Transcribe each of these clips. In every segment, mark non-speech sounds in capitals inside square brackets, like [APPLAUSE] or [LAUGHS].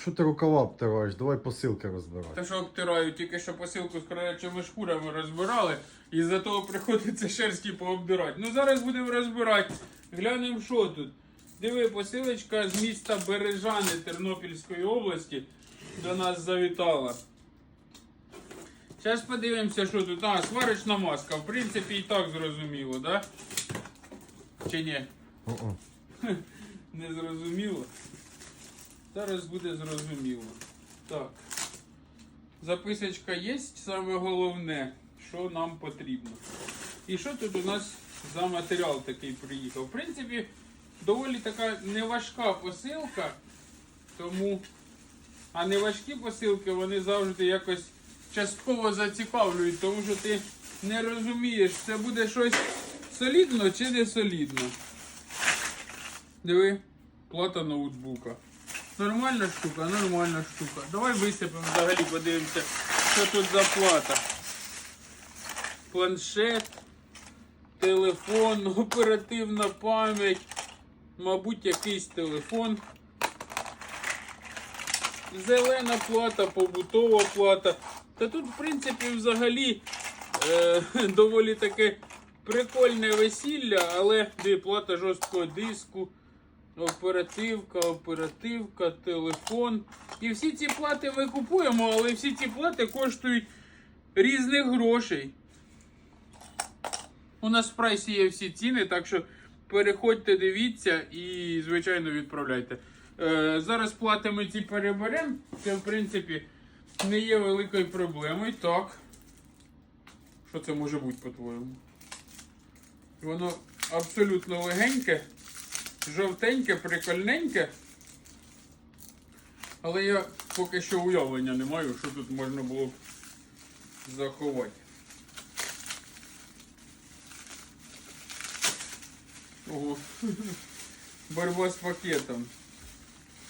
Що ти рукава обтираєш? Давай посилки розбирай. Та що обтираю, тільки що посилку з кролячими шкурами розбирали, і за того приходиться шерсті пообдирати. Ну зараз будемо розбирати. Глянемо, що тут. Диви, посилочка з міста Бережани Тернопільської області до нас завітала. Зараз подивимося, що тут. А, сварочна маска. В принципі, і так зрозуміло, да? Чи ні? [LAUGHS] Не зрозуміло. Зараз буде зрозуміло. Так. Записочка є, саме головне, що нам потрібно. І що тут у нас за матеріал такий приїхав? В принципі, доволі така неважка посилка, тому. А неважкі посилки вони завжди якось частково зацікавлюють, тому що ти не розумієш, це буде щось солідно чи не солідно. Диви, плата ноутбука. Нормальна штука, нормальна штука. Давай висипемо взагалі, подивимося, що тут за плата. Планшет, телефон, [LAUGHS] оперативна пам'ять, мабуть, якийсь телефон. Зелена плата, побутова плата. Та тут, в принципі, взагалі е, [LAUGHS] доволі таке прикольне весілля, але де плата жорсткого диску, оперативка, оперативка, телефон. І всі ці плати ми купуємо, але всі ці плати коштують різних грошей. У нас в прайсі є всі ціни, так що переходьте, дивіться і, звичайно, відправляйте. Е, зараз плати ми ці переберемо. Це, в принципі, не є великою проблемою. Так. Що це може бути, по-твоєму? Воно абсолютно легеньке, жовтеньке, прикольненьке. Але я поки що уявлення не маю, що тут можна було б заховати. Ого. Борьба з пакетом.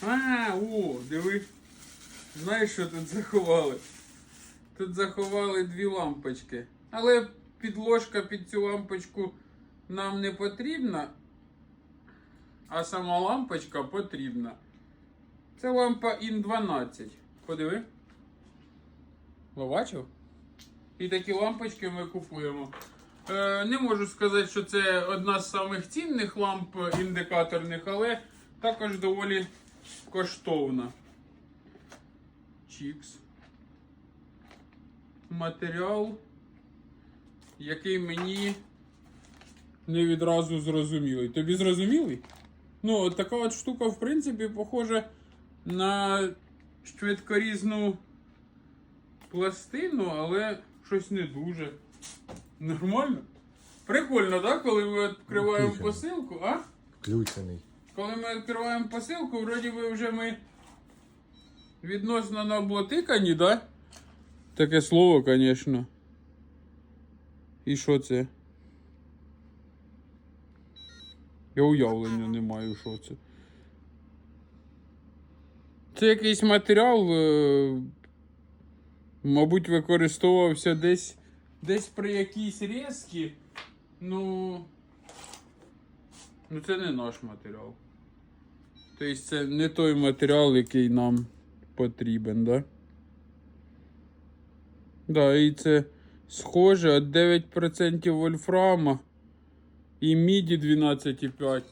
А, о, диви. Знаєш, що тут заховали? Тут заховали дві лампочки. Але підложка під цю лампочку нам не потрібна. А сама лампочка потрібна. Це лампа IN 12. Подиви. Побачив? І такі лампочки ми купуємо. Е, не можу сказати, що це одна з самих цінних ламп індикаторних, але також доволі коштовна. Чікс. Матеріал, який мені не відразу зрозумілий. Тобі зрозумілий? Ну, от така от штука, в принципі, похожа на швидкорізну пластину, але щось не дуже. Нормально? Прикольно, так? Коли ми відкриваємо Включено. посилку, а? Включений. Коли ми відкриваємо посилку, вроді би вже ми відносно наблотикані, да? Таке слово, звісно. І що це? Я уявлення не маю, що це. Це якийсь матеріал, е, мабуть, використовувався десь, десь при якійсь різці. Ну. Ну, це не наш матеріал. Тобто це не той матеріал, який нам потрібен, да? Да, і це схоже от 9% вольфрама і міді 12,5.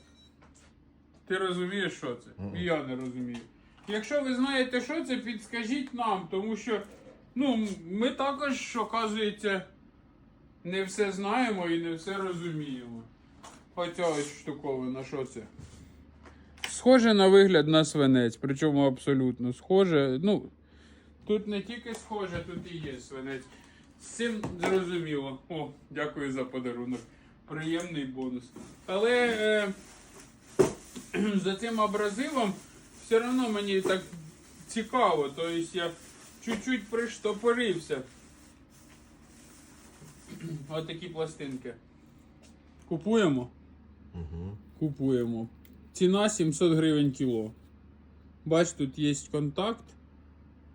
Ти розумієш, що це? І я не розумію. Якщо ви знаєте, що це, підскажіть нам, тому що ну, ми також, оказується, не все знаємо і не все розуміємо. Хоча ось штуковина, що це? Схоже на вигляд на свинець, причому абсолютно схоже. Ну, тут не тільки схоже, тут і є свинець. З цим зрозуміло. О, дякую за подарунок. Приємний бонус. Але е, [CLEARS THROAT] за цим абразивом все одно мені так цікаво. Тобто я чуть-чуть приштопорився. [CLEARS THROAT] Ось такі пластинки. Купуємо? Угу. Купуємо. Ціна 700 гривень кіло. Бач, тут є контакт,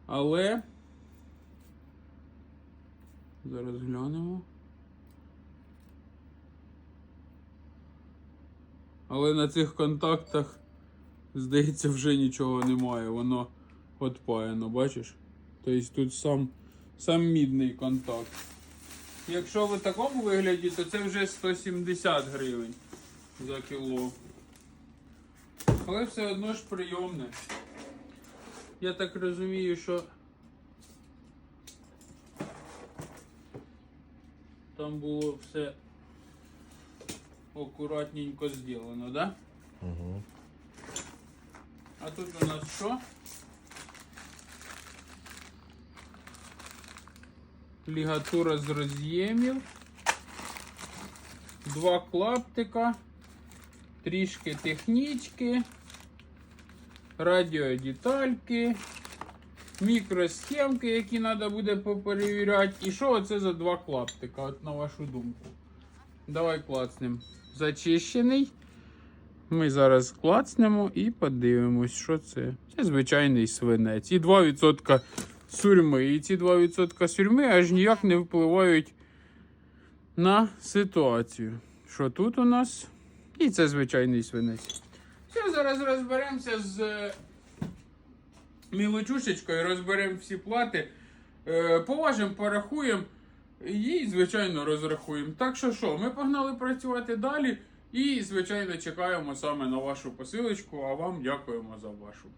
але. Зараз глянемо. Але на цих контактах, здається, вже нічого немає. Воно Отпаяно, бачиш? Тобто тут сам, сам мідний контакт. Якщо в такому вигляді, то це вже 170 гривень за кіло. Але все одно ж прийомне. Я так розумію, що там було все акуратненько зроблено, да? Угу. А тут у нас що? Лігатура з роз'ємів. Два клаптика. Трішки технічки. Радіодетальки. Мікросхемки, які треба буде поперевіряти. І що це за два клаптика, от на вашу думку? Давай клацнем. Зачищений. Ми зараз клацнемо і подивимось, що це. Це звичайний свинець. І 2% сурми. І ці 2% сурми аж ніяк не впливають на ситуацію. Що тут у нас? І це звичайний свинець. Все, зараз розберемося з е, мілочушечкою, розберемо всі плати, е, поважимо, порахуємо і, звичайно, розрахуємо. Так що що, ми погнали працювати далі. І, звичайно, чекаємо саме на вашу посилочку, а вам дякуємо за вашу.